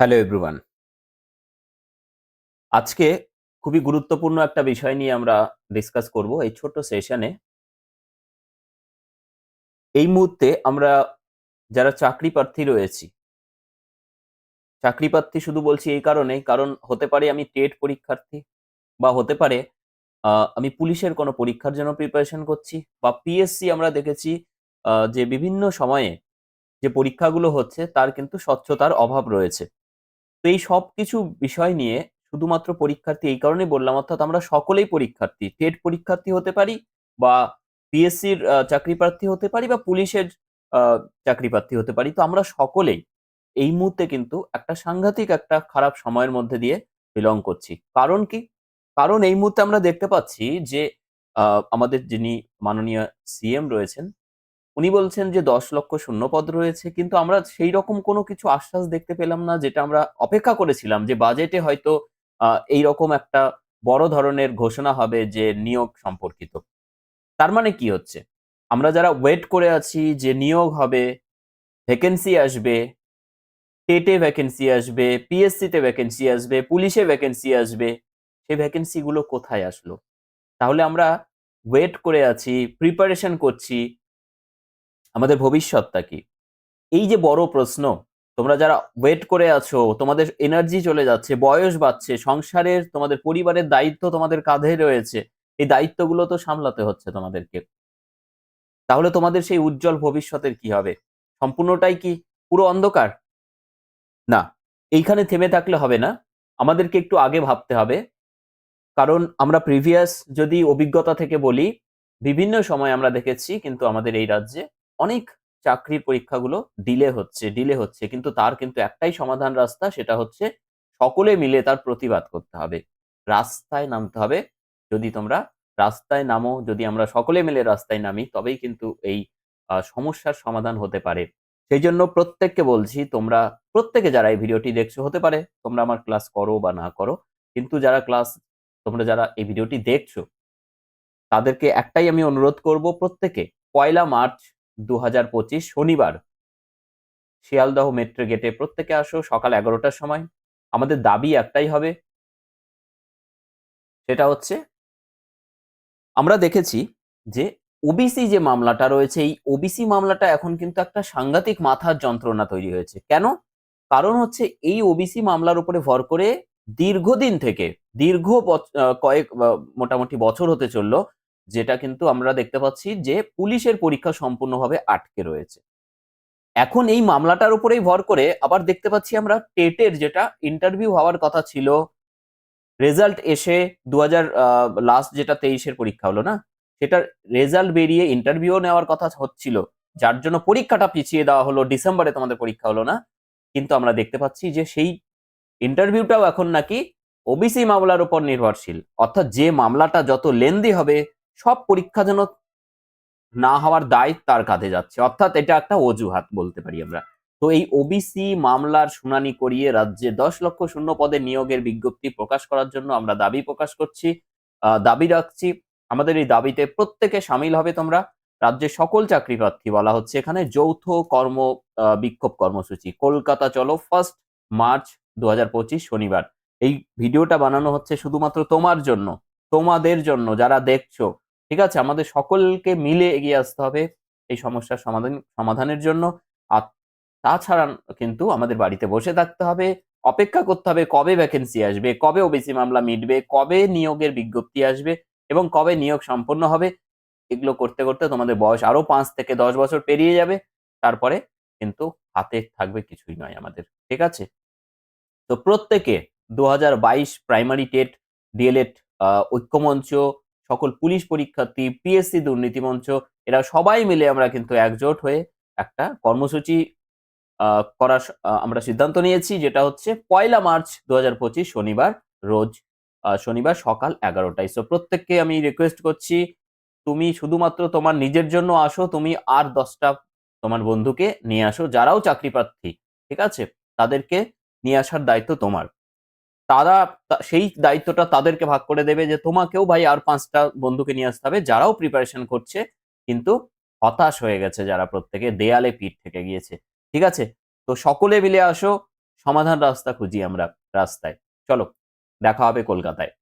Hello everyone আজকে খুবই গুরুত্বপূর্ণ একটা বিষয় নিয়ে আমরা ডিসকাস করব এই ছোট্ট সেশনে এই মুহূর্তে আমরা যারা চাকরি প্রার্থী রয়েছি, চাকরি প্রার্থী শুধু বলছি এই কারণে কারণ হতে পারে আমি টেট পরীক্ষার্থী বা হতে পারে আমি পুলিশের কোনো পরীক্ষার জন্য প্রিপারেশন করছি বা পিএসসি আমরা দেখেছি যে বিভিন্ন সময়ে যে পরীক্ষাগুলো হচ্ছে তার কিন্তু স্বচ্ছতার অভাব রয়েছে। তো এই সব কিছু বিষয় নিয়ে শুধুমাত্র পরীক্ষার্থী এই কারণে বললাম, অর্থাৎ আমরা সকলেই পরীক্ষার্থী। টেট পরীক্ষার্থী হতে পারি বা পিএসসির চাকরি প্রার্থী হতে পারি বা পুলিশের চাকরি প্রার্থী হতে পারি। তো আমরা সকলেই এই মুহূর্তে কিন্তু একটা সাংঘাতিক, একটা খারাপ সময়ের মধ্যে দিয়ে বিলং করছি। কারণ কি? কারণ এই মুহূর্তে আমরা দেখতে পাচ্ছি যে আমাদের যিনি মাননীয় সিএম রয়েছেন উনি বলছেন যে দশ লক্ষ শূন্যপদ রয়েছে, কিন্তু আমরা সেই রকম কোনো কিছু আশ্বাস দেখতে পেলাম না, যেটা আমরা অপেক্ষা করেছিলাম যে বাজেটে হয়তো এই রকম একটা বড় ধরনের ঘোষণা হবে যে নিয়োগ সম্পর্কিত। তার মানে কি হচ্ছে? আমরা যারা ওয়েট করে আছি যে নিয়োগ হবে ভ্যাকেন্সি আসবে টেটে ভ্যাকেন্সি আসবে পিএসসিতে ভ্যাকেন্সি আসবে পুলিশে ভ্যাকেন্সি আসবে, সেই ভ্যাকেন্সিগুলো কোথায় আসলো? তাহলে আমরা ওয়েট করে আছি প্রিপারেশন করছি আমাদের ভবিষ্যৎটা কি? এই যে বড় প্রশ্ন, তোমরা যারা ওয়েট করে আছো, তোমাদের এনার্জি চলে যাচ্ছে, বয়স বাড়ছে, সংসারের, তোমাদের পরিবারের দায়িত্ব তোমাদের কাঁধে রয়েছে, এই দায়িত্বগুলো তো সামলাতে হচ্ছে তোমাদেরকে। তাহলে তোমাদের সেই উজ্জ্বল ভবিষ্যতের কি হবে? সম্পূর্ণটাই কি পুরো অন্ধকার? না, এইখানে থেমে থাকলে হবে না। আমাদেরকে একটু আগে ভাবতে হবে। কারণ আমরা প্রিভিয়াস যদি অভিজ্ঞতা থেকে বলি, বিভিন্ন সময় আমরা দেখেছি কিন্তু আমাদের এই রাজ্যে অনেক চাকরির পরীক্ষাগুলো ডিলে হচ্ছে ডিলে হচ্ছে, কিন্তু তার কিন্তু একটাই সমাধান রাস্তা, সেটা হচ্ছে সকলে মিলে তার প্রতিবাদ করতে হবে। রাস্তায় নামতে হবে। যদি তোমরা রাস্তায় নামো, যদি আমরা সকলে মিলে রাস্তায় নামি, তবেই কিন্তু এই সমস্যার সমাধান হতে পারে। সেই জন্য প্রত্যেককে বলছি, তোমরা, প্রত্যেকে যারা এই ভিডিওটি দেখছ, হতে পারে তোমরা আমার ক্লাস করো বা না করো, কিন্তু যারা ক্লাস তোমরা যারা এই ভিডিওটি দেখছ, তাদেরকে একটাই আমি অনুরোধ করব প্রত্যেকে, পয়লা মার্চ দু হাজার পঁচিশ শনিবার। শিয়ালদহ মেট্রো গেটে প্রত্যেকে আসো সকাল এগারোটার সময়। আমাদের দাবি একটাই হবে। সেটা হচ্ছে, আমরা দেখেছি যে ওবিসি যে মামলাটা রয়েছে, এই ওবিসি মামলাটা এখন কিন্তু একটা সাংঘাতিক মাথার যন্ত্রণা তৈরি হয়েছে। কেন? কারণ হচ্ছে এই ওবিসি মামলার উপরে ভর করে দীর্ঘদিন থেকে, দীর্ঘ কয়েক মোটামুটি বছর হতে চলল যেটা কিন্তু আমরা দেখতে পাচ্ছি যে পুলিশের পরীক্ষা সম্পূর্ণভাবে আটকে রয়েছে। এখন এই মামলাটার উপরেই ভর করে আবার দেখতে পাচ্ছি আমরা টেটের যেটা ইন্টারভিউ হওয়ার কথা ছিল রেজাল্ট এসে দু হাজার লাস্ট যেটা তেইশের পরীক্ষা হলো না? সেটার রেজাল্ট বেরিয়ে ইন্টারভিউ নেওয়ার কথা হচ্ছিল, যার জন্য পরীক্ষাটা পিছিয়ে দেওয়া হলো, ডিসেম্বরে তোমাদের পরীক্ষা হলো না? কিন্তু আমরা দেখতে পাচ্ছি যে সেই ইন্টারভিউটাও এখন নাকি ওবিসি মামলার উপর নির্ভরশীল। অর্থাৎ যে মামলাটা যত লেন্দি হবে সব পরীক্ষা যেন না হওয়ার দায় তার কাঁধে যাচ্ছে। অর্থাৎ এটা একটা অজুহাত বলতে পারি আমরা। তো এই ওবিসি মামলার শুনানি করিয়ে রাজ্যে দশ লক্ষ শূন্য পদে নিয়োগের বিজ্ঞপ্তি প্রকাশ করার জন্য আমরা দাবি প্রকাশ করছি দাবি রাখছি। আমাদের এই দাবিতে প্রত্যেকে সামিল হবে তোমরা। রাজ্যের সকল চাকরি প্রার্থী বলা হচ্ছে এখানে যৌথ কর্ম বিক্ষোভ কর্মসূচি। কলকাতা চলো ফার্স্ট মার্চ দু হাজার পঁচিশ শনিবার। এই ভিডিওটা বানানো হচ্ছে শুধুমাত্র তোমার জন্য, তোমাদের জন্য। যারা দেখছ ঠিক আছে? আমাদের সকলকে মিলে এগিয়ে আসতে হবে এই সমস্যার সমাধান, সমাধানের জন্য। আর তাছাড়া কিন্তু আমাদের বাড়িতে বসে থাকতে হবে, অপেক্ষা করতে হবে কবে ভ্যাকেন্সি আসবে, কবে ওবিসি মামলা মিটবে, কবে নিয়োগের বিজ্ঞপ্তি আসবে এবং কবে নিয়োগ সম্পন্ন হবে। এগুলো করতে করতে তোমাদের বয়স আরও পাঁচ থেকে দশ বছর পেরিয়ে যাবে। তারপরে কিন্তু হাতে থাকবে কিছুই নয় আমাদের, ঠিক আছে? তো প্রত্যেকে দু হাজার বাইশ প্রাইমারি টেট ডিএলএড ঐক্যমঞ্চ সকল পুলিশ পরীক্ষার্থী পিএসসি দুর্নীতি মঞ্চ, এরা সবাই মিলে আমরা কিন্তু একজোট হয়ে একটা কর্মসূচি করার আমরা সিদ্ধান্ত নিয়েছি, যেটা হচ্ছে পয়লা মার্চ দু হাজার পঁচিশ শনিবার রোজ শনিবার সকাল এগারোটায়। সো প্রত্যেককে আমি রিকোয়েস্ট করছি, তুমি শুধুমাত্র তোমার নিজের জন্য আসো, তুমি আর দশটা তোমার বন্ধুকে নিয়ে আসো, যারাও চাকরি প্রার্থী, ঠিক আছে? তাদেরকে নিয়ে আসার দায়িত্ব তোমার। তারা সেই দায়িত্বটা তাদেরকে ভাগ করে দেবে যে তোমাকেও ভাই আর পাঁচটা বন্ধুকে নিয়ে আসতে হবে, যারাও প্রিপারেশন করছে, কিন্তু হতাশ হয়ে গেছে যারা প্রত্যেকে দেয়ালে পিঠ থেকে গিয়েছে। ঠিক আছে? তো সকলে মিলে আসো, সমাধান রাস্তা খুঁজি আমরা রাস্তায়। চলো, দেখা হবে কলকাতায়।